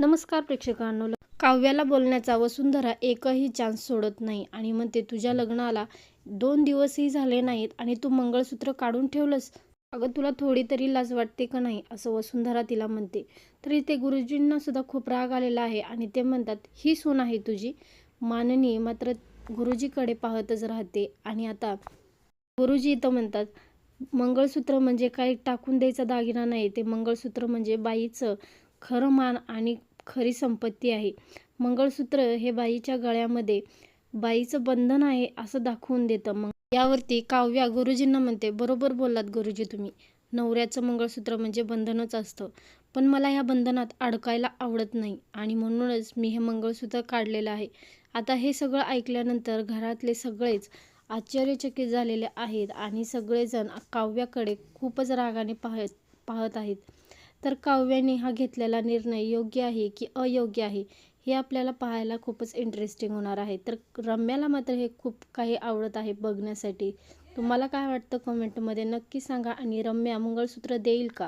नमस्कार प्रेक्षकांनो. काव्याला बोलण्याचा वसुंधरा एकही चान्स सोडत नाही आणि म्हणते तुझ्या लग्नाला दोन दिवसही झाले नाहीत आणि तू मंगळसूत्र काढून ठेवलंस. अगं तुला थोडी तरी लाज वाटते का नाही? असं वसुंधरा तिला म्हणते. तरी ते गुरुजींना सुद्धा खूप राग आलेला आहे आणि ते म्हणतात ही सून आहे तुझी. माननी मात्र गुरुजीकडे पाहतच राहते. आणि आता गुरुजी इथं म्हणतात मंगळसूत्र म्हणजे काही टाकून द्यायचा दागिना नाही. ते मंगळसूत्र म्हणजे बाईचं खरं मान आणि खरी संपत्ती आहे. मंगळसूत्र हे बाईच्या गळ्यामध्ये बाईचं बंधन आहे असं दाखवून देतं. मग यावरती काव्या गुरुजींना म्हणते बरोबर बोललात गुरुजी तुम्ही. नवऱ्याचं मंगळसूत्र म्हणजे बंधनच असतं. पण मला ह्या बंधनात अडकायला आवडत नाही आणि म्हणूनच मी हे मंगळसूत्र काढलेलं आहे. आता हे सगळं ऐकल्यानंतर घरातले सगळेच आश्चर्यचकित झालेले आहेत आणि सगळेजण काव्याकडे खूपच रागाने पाहत पाहत आहेत. तर काव्याने हा घेतलेला निर्णय योग्य आहे की अयोग्य आहे हे आपल्याला पाहायला खूपच इंटरेस्टिंग होणार आहे. तर रम्याला मात्र हे खूप काही आवडत आहे बघण्यासाठी. तुम्हाला काय वाटतं कमेंटमध्ये नक्की सांगा आणि रम्या मंगळसूत्र देईल का?